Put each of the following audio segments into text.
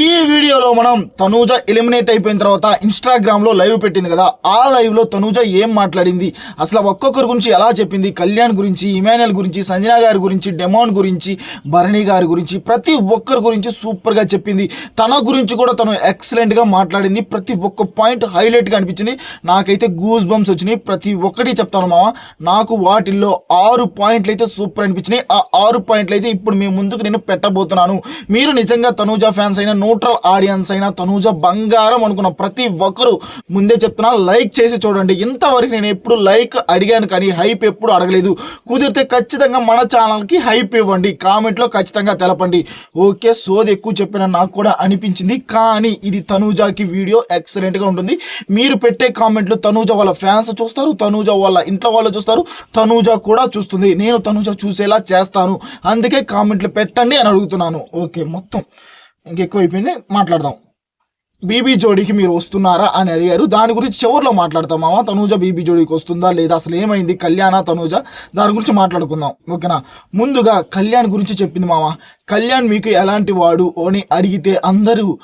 ఈ వీడియోలో మనం తనూజ ఎలిమినేట్ అయిపోయిన తర్వాత ఇన్స్టాగ్రామ్లో లైవ్ పెట్టింది కదా ఆ లైవ్లో తనూజ ఏం మాట్లాడింది? అసలు ఒక్కొక్కరి గురించి ఎలా చెప్పింది? కళ్యాణ్ గురించి ఇమాన్యుల్ గురించి సంజనా గారి గురించి డెమోన్ గురించి భరణి గారి గురించి ప్రతి ఒక్కరి గురించి సూపర్గా చెప్పింది. తన గురించి కూడా తను ఎక్సలెంట్గా మాట్లాడింది. ప్రతి ఒక్క పాయింట్ హైలైట్గా అనిపించింది. నాకైతే గూస్ బంప్స్ వచ్చినాయి. ప్రతి ఒక్కటి చెప్తాను మామ. నాకు వాటిల్లో ఆరు పాయింట్లు అయితే సూపర్ అనిపించినాయి. ఆ ఆరు పాయింట్లు అయితే ఇప్పుడు మీ ముందుకు నేను పెట్టబోతున్నాను. మీరు నిజంగా తనూజ ఫ్యాన్స్ అయినా న్యూట్రల్ ఆడియన్స్ అయినా తనూజ బంగారం అనుకున్న ప్రతి ఒక్కరు ముందే చెప్తున్నా లైక్ చేసి చూడండి. ఇంతవరకు నేను ఎప్పుడు లైక్ అడిగాను కానీ హైప్ ఎప్పుడు అడగలేదు. కుదిరితే ఖచ్చితంగా మన ఛానల్కి హైప్ ఇవ్వండి. కామెంట్లో ఖచ్చితంగా తెలపండి. ఓకే సోది ఎక్కువ చెప్పిన నాకు కూడా అనిపించింది. కానీ ఇది తనూజాకి వీడియో ఎక్సలెంట్గా ఉంటుంది. మీరు పెట్టే కామెంట్లు తనూజ వాళ్ళ ఫ్యాన్స్ చూస్తారు తనూజ వాళ్ళ ఇంట్లో వాళ్ళు చూస్తారు తనూజ కూడా చూస్తుంది. నేను తనూజ చూసేలా చేస్తాను. అందుకే కామెంట్లు పెట్టండి అని అడుగుతున్నాను. ఓకే మొత్తం. ఇంకెక్కువ అయిపోయింది మాట్లాడదాం. బీబీ జోడీకి మీరు వస్తున్నారా అని అడిగారు. దాని గురించి చివరిలో మాట్లాడతాం మామ. తనూజ బీబీ జోడీకి వస్తుందా లేదా? అసలు ఏమైంది? కళ్యాణ తనూజ దాని గురించి మాట్లాడుకుందాం. ఓకేనా? ముందుగా కళ్యాణ్ గురించి చెప్పింది మామ. కళ్యాణ్ మీకు ఎలాంటి వాడు అని అడిగితే అందరూ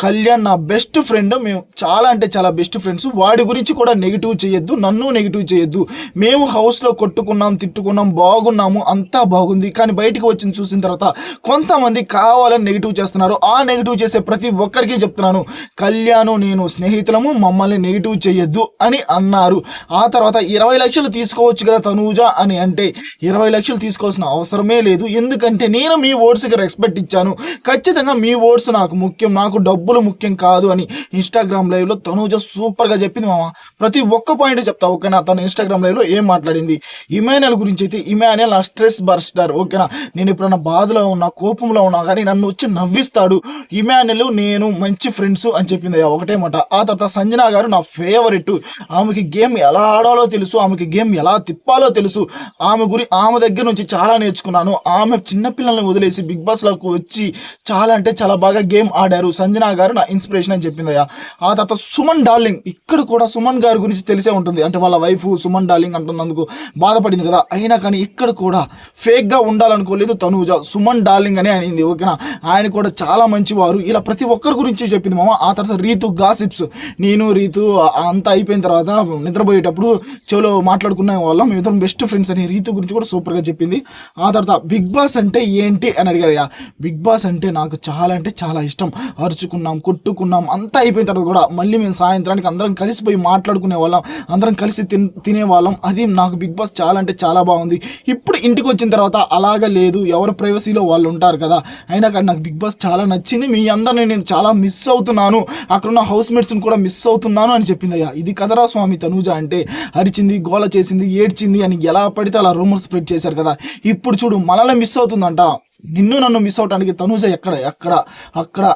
కళ్యాణ్ నా బెస్ట్ ఫ్రెండ్. మేము చాలా అంటే చాలా బెస్ట్ ఫ్రెండ్స్. వాడి గురించి కూడా నెగిటివ్ చేయొద్దు నన్ను నెగిటివ్ చేయొద్దు. మేము హౌస్లో కొట్టుకున్నాం తిట్టుకున్నాం బాగున్నాము అంతా బాగుంది. కానీ బయటికి వచ్చి చూసిన తర్వాత కొంతమంది కావాలని నెగిటివ్ చేస్తున్నారు. ఆ నెగిటివ్ చేసే ప్రతి ఒక్కరికి చెప్తున్నాను కళ్యాణ్ నేను స్నేహితులము మమ్మల్ని నెగిటివ్ చేయొద్దు అని అన్నారు. ఆ తర్వాత ఇరవై లక్షలు తీసుకోవచ్చు కదా తనూజ అని అంటే ఇరవై లక్షలు తీసుకోవాల్సిన అవసరమే లేదు. ఎందుకంటే నేను మీ ఓట్స్కి రెస్పెక్ట్ ఇచ్చాను. ఖచ్చితంగా మీ ఓట్స్ నాకు ముఖ్యం. నాకు డబ్బు డబ్బులు ముఖ్యం కాదు అని ఇన్స్టాగ్రామ్ లైవ్లో తనూజ సూపర్గా చెప్పింది మామ. ప్రతి ఒక్క పాయింట్ చెప్తా ఓకేనా? తను ఇన్స్టాగ్రామ్ లైవ్లో ఏం మాట్లాడింది? ఇమానియల్ గురించి అయితే ఇమానియల్ నా స్ట్రెస్ బర్స్టర్ ఓకేనా? నేను ఎప్పుడన్నా బాధలో ఉన్నా కోపంలో ఉన్నా కానీ నన్ను వచ్చి నవ్విస్తాడు. ఇమానియల్ నేను మంచి ఫ్రెండ్స్ అని చెప్పింది ఒకటే మాట. ఆ తర్వాత సంజన గారు నా ఫేవరెట్ ఆమెకి గేమ్ ఎలా ఆడాలో తెలుసు ఆమెకి గేమ్ ఎలా తిప్పాలో తెలుసు. ఆమె గురి ఆమె దగ్గర నుంచి చాలా నేర్చుకున్నాను. ఆమె చిన్నపిల్లల్ని వదిలేసి బిగ్ బాస్లోకి వచ్చి చాలా అంటే చాలా బాగా గేమ్ ఆడారు. సంజన గారు నా ఇన్స్పిరేషన్ అని చెప్పింది అయ్యా. ఆ తర్వాత సుమన్ డార్లింగ్ ఇక్కడ కూడా సుమన్ గారి గురించి తెలిసే ఉంటుంది. అంటే వాళ్ళ వైఫ్ సుమన్ డార్లింగ్ అంటున్నందుకు బాధపడింది కదా. అయినా కానీ ఇక్కడ కూడా ఫేక్గా ఉండాలనుకోలేదు తనూజ. సుమన్ డార్లింగ్ అనే అనింది ఓకేనా? ఆయన కూడా చాలా మంచివారు. ఇలా ప్రతి ఒక్కరి గురించి చెప్పింది మామ. ఆ తర్వాత రీతు గాసిప్స్. నేను రీతు అంతా అయిపోయిన తర్వాత నిద్రపోయేటప్పుడు చెవులో మాట్లాడుకునే వాళ్ళం. ఇద్దరం బెస్ట్ ఫ్రెండ్స్ అని రీతు గురించి కూడా సూపర్గా చెప్పింది. ఆ తర్వాత బిగ్ బాస్ అంటే ఏంటి అని అడిగారు బిగ్ బాస్ అంటే నాకు చాలా అంటే చాలా ఇష్టం. అరుచుకున్న కొట్టుకున్నాం అంతా అయిపోయిన తర్వాత కూడా మళ్ళీ మేము సాయంత్రానికి అందరం కలిసిపోయి మాట్లాడుకునే వాళ్ళం అందరం కలిసి తిన్ తినేవాళ్ళం. అది నాకు బిగ్ బాస్ చాలా అంటే చాలా బాగుంది. ఇప్పుడు ఇంటికి వచ్చిన తర్వాత అలాగా లేదు ఎవరు ప్రైవసీలో వాళ్ళు ఉంటారు కదా. అయినా కానీ నాకు బిగ్ బాస్ చాలా నచ్చింది. మీ అందరిని నేను చాలా మిస్ అవుతున్నాను. అక్కడున్న హౌస్ మేట్స్ని కూడా మిస్ అవుతున్నాను అని చెప్పింది అయ్యా. ఇది కదరా స్వామి తనూజ అంటే అరిచింది గోల చేసింది ఏడ్చింది అని ఎలా పడితే అలా రూమర్స్ స్ప్రెడ్ చేశారు కదా. ఇప్పుడు చూడు మనల్ని మిస్ అవుతుందంట. నిన్ను నన్ను మిస్ అవటానికి తనూజ ఎక్కడ? ఎక్కడ? అక్కడ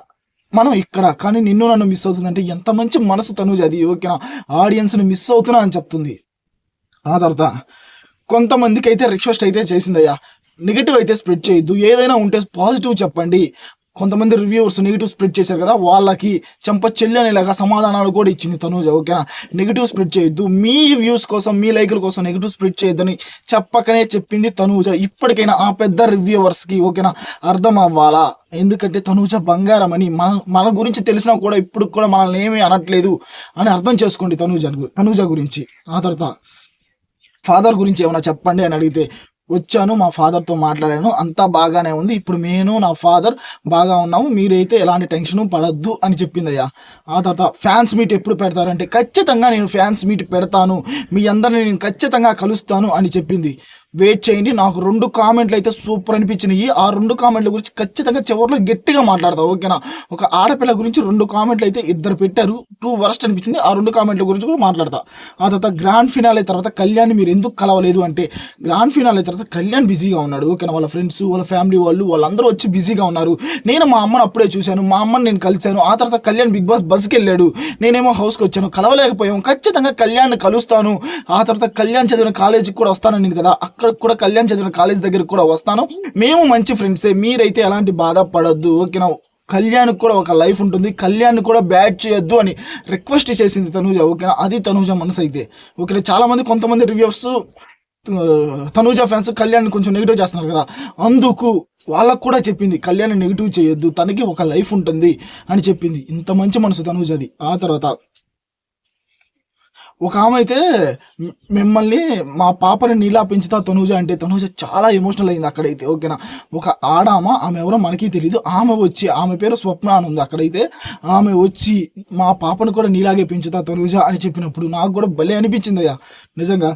మనం ఇక్కడ కానీ నిన్ను నన్ను మిస్ అవుతుందంటే ఎంత మంచి మనసు తనూజ అది ఓకేనా? ఆడియన్స్ని మిస్ అవుతున్నా అని చెప్తుంది. ఆ తర్వాత కొంతమందికి అయితే రిక్వెస్ట్ అయితే చేసిందయ్యా. నెగిటివ్ అయితే స్ప్రెడ్ చేయొద్దు. ఏదైనా ఉంటే పాజిటివ్ చెప్పండి. కొంతమంది రివ్యూవర్స్ నెగిటివ్ స్ప్రెడ్ చేశారు కదా వాళ్ళకి చెంప చెల్లి అనేలాగా సమాధానాలు కూడా ఇచ్చింది తనూజ ఓకేనా? నెగిటివ్ స్ప్రెడ్ చేయొద్దు. మీ వ్యూస్ కోసం మీ లైకుల కోసం నెగిటివ్ స్ప్రెడ్ చేయొద్దని చెప్పకనే చెప్పింది తనూజ. ఇప్పటికైనా ఆ పెద్ద రివ్యూవర్స్కి ఓకేనా? అర్థం అవ్వాలా ఎందుకంటే తనూజ బంగారం అని మన మన గురించి తెలిసినా కూడా ఇప్పుడు కూడా మనల్ని ఏమీ అనట్లేదు అని అర్థం చేసుకోండి తనూజ గు- తనూజ గురించి. ఆ తర్వాత ఫాదర్ గురించి ఏమైనా చెప్పండి అని అడిగితే వచ్చాను మా ఫాదర్తో మాట్లాడాను అంతా బాగానే ఉంది. ఇప్పుడు నేను నా ఫాదర్ బాగా ఉన్నాము మీరైతే ఎలాంటి టెన్షన్ పడద్దు అని చెప్పింది అయ్యా ఆ తర్వాత ఫ్యాన్స్ మీట్ ఎప్పుడు పెడతారంటే ఖచ్చితంగా నేను ఫ్యాన్స్ మీట్ పెడతాను మీ అందరిని నేను ఖచ్చితంగా కలుస్తాను అని చెప్పింది. వెయిట్ చేయండి. నాకు రెండు కామెంట్లు అయితే సూపర్ అనిపించినాయి. ఆ రెండు కామెంట్ల గురించి ఖచ్చితంగా చివరిలో గట్టిగా మాట్లాడతా ఓకేనా ఒక ఆడపిల్ల గురించి రెండు కామెంట్లు అయితే ఇద్దరు పెట్టారు. టూ వరస్ట్ అనిపించింది. ఆ రెండు కామెంట్ల గురించి కూడా మాట్లాడతా. ఆ తర్వాత గ్రాండ్ ఫినాలే తర్వాత కళ్యాణ్ మీరు ఎందుకు కలవలేదు అంటే గ్రాండ్ ఫినాలే తర్వాత కళ్యాణ్ బిజీగా ఉన్నాడు ఓకేనా వాళ్ళ ఫ్రెండ్స్ వాళ్ళ ఫ్యామిలీ వాళ్ళు వాళ్ళందరూ వచ్చి బిజీగా ఉన్నారు. నేను మా అమ్మని అప్పుడే చూశాను. మా అమ్మని నేను కలిశాను. ఆ తర్వాత కళ్యాణ్ బిగ్ బాస్ బస్కి వెళ్ళాడు నేనేమో హౌస్కి వచ్చాను. కలవలేకపోయాం. ఖచ్చితంగా కళ్యాణ్ కలుస్తాను. ఆ తర్వాత కళ్యాణ్ చదివిన కాలేజీకి కూడా వస్తానని కదా. అక్కడ కూడా కళ్యాణ్ చదివిన కాలేజ్ దగ్గరకు కూడా వస్తాను. మేము మంచి ఫ్రెండ్సే మీరైతే ఎలాంటి బాధ పడద్దు ఓకేనా? కళ్యాణ్ కూడా ఒక లైఫ్ ఉంటుంది. కళ్యాణ్ కూడా బ్యాడ్ చేయొద్దు అని రిక్వెస్ట్ చేసింది తనూజ. ఓకేనా? అది తనూజ మనసు అయితే. ఓకేనా? చాలా మంది కొంతమంది రివ్యూస్ తనూజ ఫ్యాన్స్ కళ్యాణ్ కొంచెం నెగిటివ్ చేస్తున్నారు కదా. అందుకు వాళ్ళకు కూడా చెప్పింది కళ్యాణ్ నెగిటివ్ చేయొద్దు. తనకి ఒక లైఫ్ ఉంటుంది అని చెప్పింది. ఇంత మంచి మనసు తనూజది. ఆ తర్వాత ఒక ఆమె అయితే మిమ్మల్ని మా పాపని నీలా పెంచుతా తనూజ అంటే తనూజ చాలా ఎమోషనల్ అయింది అక్కడైతే ఓకేనా ఒక ఆడామ ఆమె ఎవరో మనకి తెలియదు ఆమె వచ్చి ఆమె పేరు స్వప్న అని ఉంది అక్కడైతే. ఆమె వచ్చి మా పాపను కూడా నీలాగే పెంచుతా తనూజ అని చెప్పినప్పుడు నాకు కూడా భలే అనిపించింది అయ్యా నిజంగా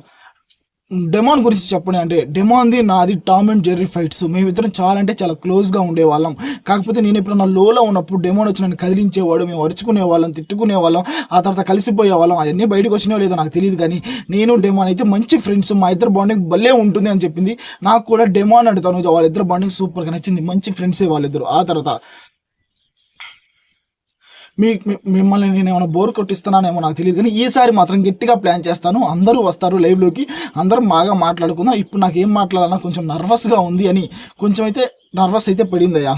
డెమాన్ గురించి చెప్పండి అంటే డెమాన్ది నాది టామ్ అండ్ జెర్రీ ఫైట్స్. మేమిద్దరం చాలా అంటే చాలా క్లోజ్గా ఉండేవాళ్ళం. కాకపోతే నేను ఎప్పుడన్నా లోలో ఉన్నప్పుడు డెమాన్ వచ్చి నన్ను కదిలించేవాడు మేము అరుచుకునే వాళ్ళం తిట్టుకునే వాళ్ళం ఆ తర్వాత కలిసిపోయే వాళ్ళం అవన్నీ బయటకు వచ్చినాయో లేదో నాకు తెలియదు కానీ నేను డెమాన్ అయితే మంచి ఫ్రెండ్స్ మా ఇద్దరు బాండింగ్ భలే ఉంటుంది అని చెప్పింది. నాకు కూడా డెమాన్ అంటే తను వాళ్ళిద్దరు బాండింగ్ సూపర్గా నచ్చింది. మంచి ఫ్రెండ్సే వాళ్ళిద్దరు. ఆ తర్వాత మీ మిమ్మల్ని నేను ఏమైనా బోర్ కొట్టిస్తున్నానేమో నాకు తెలియదు కానీ ఈసారి మాత్రం గట్టిగా ప్లాన్ చేస్తాను. అందరూ వస్తారు లైవ్లోకి అందరం బాగా మాట్లాడుకుందాం. ఇప్పుడు నాకు ఏం మాట్లాడాలన్నా కొంచెం నర్వస్గా ఉంది అని కొంచెం అయితే నర్వస్ అయితే పడిందయ్యా.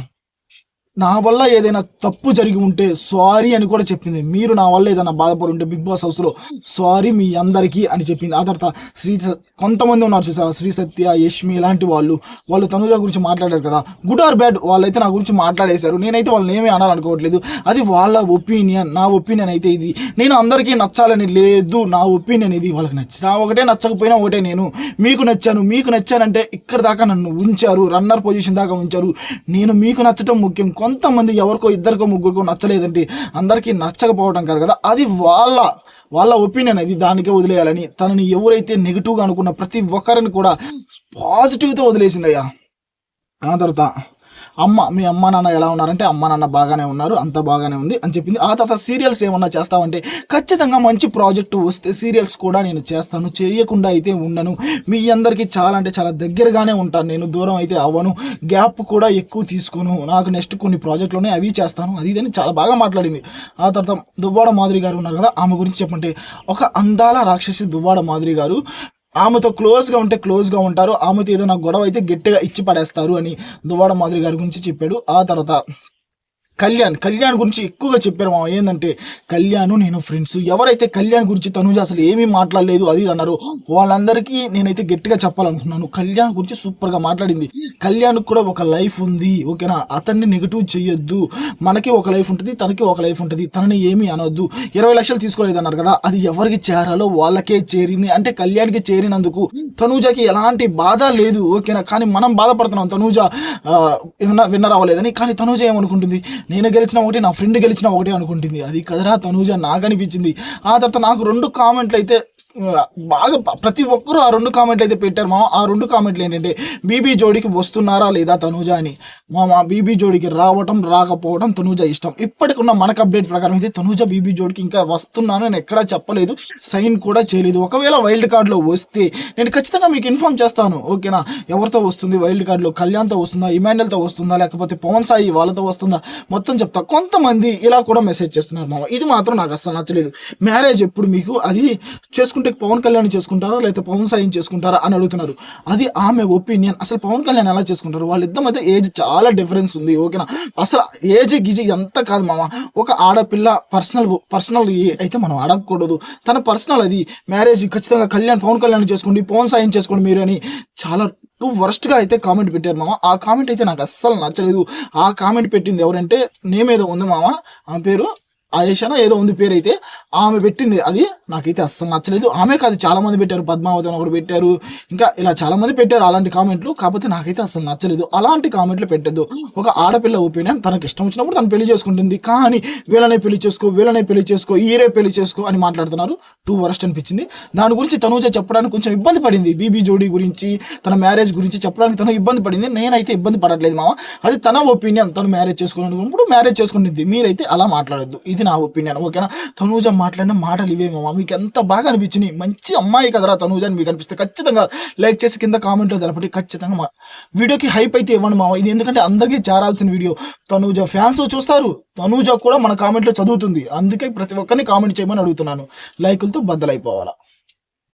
నా వల్ల ఏదైనా తప్పు జరిగి ఉంటే సారీ అని కూడా చెప్పింది. మీరు నా వల్ల ఏదైనా బాధపడి ఉంటే బిగ్ బాస్ హౌస్లో సారీ మీ అందరికీ అని చెప్పింది. ఆ తర్వాత శ్రీ కొంతమంది ఉన్నారు చూసా శ్రీ సత్య యష్మి ఇలాంటి వాళ్ళు. వాళ్ళు తనుజ గురించి మాట్లాడారు కదా. గుడ్ ఆర్ బ్యాడ్ వాళ్ళైతే నా గురించి మాట్లాడేశారు. నేనైతే వాళ్ళని ఏమీ అనాలనుకోవట్లేదు. అది వాళ్ళ ఒపీనియన్. నా ఒపీనియన్ అయితే ఇది. నేను అందరికీ నచ్చాలని లేదు. నా ఒపీనియన్ ఇది. వాళ్ళకి నచ్చినా ఒకటే నచ్చకపోయినా ఒకటే నేను. మీకు నచ్చాను. మీకు నచ్చానంటే ఇక్కడ దాకా నన్ను ఉంచారు. రన్నర్ పొజిషన్ దాకా ఉంచారు. నేను మీకు నచ్చటం ముఖ్యం. కొంతమంది ఎవరికో ఇద్దరికో ముగ్గురికో నచ్చలేదంటే అందరికీ నచ్చకపోవడం కాదు కదా. అది వాళ్ళ వాళ్ళ ఒపీనియన్ అది దానికే వదిలేయాలని. తనని ఎవరైతే నెగిటివ్గా అనుకున్న ప్రతి ఒక్కరిని కూడా పాజిటివ్తో వదిలేసిందయ్యా. ఆ తర్వాత అమ్మ మీ అమ్మ నాన్న ఎలా ఉన్నారంటే అమ్మ నాన్న బాగానే ఉన్నారు అంత బాగానే ఉంది అని చెప్పింది. ఆ తర్వాత సీరియల్స్ ఏమన్నా చేస్తామంటే ఖచ్చితంగా మంచి ప్రాజెక్టు వస్తే సీరియల్స్ కూడా నేను చేస్తాను చేయకుండా అయితే ఉండను. మీ అందరికీ చాలా అంటే చాలా దగ్గరగానే ఉంటాను. నేను దూరం అయితే అవ్వను. గ్యాప్ కూడా ఎక్కువ తీసుకోను. నాకు నెక్స్ట్ కొన్ని ప్రాజెక్టులోనే అవి చేస్తాను. అది ఇదని చాలా బాగా మాట్లాడింది. ఆ తర్వాత దువ్వాడ మాధురి గారు ఉన్నారు కదా ఆమె గురించి చెప్పంటే ఒక అందాల రాక్షసి దువ్వాడ మాధురి గారు ఆమెతో క్లోజ్గా ఉంటే క్లోజ్గా ఉంటారు. ఆమెతో ఏదైనా గొడవ అయితే గట్టిగా ఇచ్చి పడేస్తారు అని దువ్వాడ మాదిరి గారి గురించి చెప్పాడు. ఆ తర్వాత కళ్యాణ్ కళ్యాణ్ గురించి ఎక్కువగా చెప్పారు మామ. ఏంటంటే కళ్యాణ్ నేను ఫ్రెండ్స్ ఎవరైతే కళ్యాణ్ గురించి తనుజ అసలు ఏమీ మాట్లాడలేదు అది అన్నారు వాళ్ళందరికీ నేనైతే గట్టిగా చెప్పాలనుకున్నాను కళ్యాణ్ గురించి సూపర్గా మాట్లాడింది. కళ్యాణ్ కూడా ఒక లైఫ్ ఉంది ఓకేనా? అతన్ని నెగిటివ్ చేయొద్దు. మనకి ఒక లైఫ్ ఉంటుంది తనకి ఒక లైఫ్ ఉంటుంది. తనని ఏమీ అనొద్దు. ఇరవై లక్షలు తీసుకోలేదు అన్నారు కదా అది ఎవరికి చేరాలో వాళ్ళకే చేరింది. అంటే కళ్యాణ్కి చేరినందుకు తనూజకి ఎలాంటి బాధ లేదు ఓకేనా? కానీ మనం బాధపడుతున్నాం తనూజ ఆ, విన్నర్ అవ్వలేదని కానీ తనూజ ఏమనుకుంటుంది? నేను గెలిచిన ఒకటి నా ఫ్రెండ్ గెలిచిన ఒకటి అనుకుంటుంది. అది కదరా తనూజ నాకు అనిపించింది ఆ తర్వాత నాకు రెండు కామెంట్లు అయితే బాగా ప్రతి ఒక్కరూ ఆ రెండు కామెంట్లు అయితే పెట్టారు. మా ఆ రెండు కామెంట్లు ఏంటంటే బీబీ జోడికి వస్తున్నారా లేదా తనూజ అని. మా మా బీబీ జోడికి రావటం రాకపోవడం తనూజ ఇష్టం. ఇప్పటికున్న మనకు అప్డేట్ ప్రకారం అయితే తనూజ బీబీ జోడికి ఇంకా వస్తున్నాను నేను ఎక్కడా చెప్పలేదు. సైన్ కూడా చేయలేదు. ఒకవేళ వైల్డ్ కార్డ్లో వస్తే నేను ఖచ్చితంగా మీకు ఇన్ఫామ్ చేస్తాను. ఓకేనా? ఎవరితో వస్తుంది? వైల్డ్ కార్డ్లో కళ్యాణ్తో వస్తుందా? ఇమాన్యుల్తో వస్తుందా? లేకపోతే పవన్ సాయి వాళ్ళతో వస్తుందా? మొత్తం చెప్తా. కొంతమంది ఇలా కూడా మెసేజ్ చేస్తున్నారు మామ. ఇది మాత్రం నాకు అస్సలు నచ్చలేదు. మ్యారేజ్ ఎప్పుడు మీకు అది చేసుకుంటే పవన్ కళ్యాణ్ చేసుకుంటారా? లేకపోతే పవన్ సాయం చేసుకుంటారా? అని అడుగుతున్నారు. అది ఆమె ఒపీనియన్ అసలు పవన్ కళ్యాణ్ ఎలా చేసుకుంటారు? వాళ్ళిద్దరి మధ్య ఏజ్ చాలా డిఫరెన్స్ ఉంది ఓకేనా? అసలు ఏజ్ గిజి ఎంత కాదు మామ. ఒక ఆడపిల్ల పర్సనల్ పర్సనల్ అయితే మనం అడగకూడదు. తన పర్సనల్ అది. మ్యారేజ్ ఖచ్చితంగా కళ్యాణ్ పవన్ కళ్యాణ్ చేసుకోండి పవన్ సాయం చేసుకోండి మీరు అని చాలా టూ వర్స్ట్గా అయితే కామెంట్ పెట్టారు మామ. ఆ కామెంట్ అయితే నాకు అస్సలు నచ్చలేదు. ఆ కామెంట్ పెట్టింది ఎవరంటే నేమ్ ఏదో ఉంది మామ. ఆ పేరు ఆయేషానా ఏదో ఉంది పేరు అయితే ఆమె పెట్టింది. అది నాకైతే అస్సలు నచ్చలేదు. ఆమె కాదు చాలామంది పెట్టారు. పద్మావతి అని ఒకటి పెట్టారు. ఇంకా ఇలా చాలామంది పెట్టారు అలాంటి కామెంట్లు. కాకపోతే నాకైతే అస్సలు నచ్చలేదు. అలాంటి కామెంట్లు పెట్టద్దు. ఒక ఆడపిల్ల ఒపీనియన్ తనకి ఇష్టం వచ్చినప్పుడు తను పెళ్ళి చేసుకుంటుంది. కానీ వీళ్ళనే పెళ్ళి చేసుకో వీళ్ళనే పెళ్ళి చేసుకో ఈరే పెళ్ళి చేసుకో అని మాట్లాడుతున్నారు. టూ వరస్ట్ అనిపించింది. దాని గురించి తనుజ చెప్పడానికి కొంచెం ఇబ్బంది పడింది. బీబీ జోడీ గురించి తన మ్యారేజ్ గురించి చెప్పడానికి తను ఇబ్బంది పడింది. నేనైతే ఇబ్బంది పడట్లేదు మామ. అది తన ఒపీనియన్. తను మ్యారేజ్ చేసుకోవాలనుకున్నప్పుడు మ్యారేజ్ చేసుకుంటుంది. మీరైతే అలా మాట్లాడొద్దు. ఇది నా ఒపీనియన్. ఓకేనా? తనూజ మాట్లాడిన మాటలు ఇవే మామ మీకు ఎంత బాగా అనిపించినాయి. మంచి అమ్మాయి కదరా తనూజ అని మీకు అనిపిస్తే ఖచ్చితంగా లైక్ చేసి కింద కామెంట్లో తెలపండి. ఖచ్చితంగా మా వీడియోకి హైప్ అయితే ఇవ్వండి మామ. ఇది ఎందుకంటే అందరికీ చేరాల్సిన వీడియో. తనూజ ఫ్యాన్స్ చూస్తారు. తనూజ కూడా మన కామెంట్లో చదువుతుంది. అందుకే ప్రతి ఒక్కరిని కామెంట్ చేయమని అడుగుతున్నాను. లైకులతో బద్దలైపోవాలా.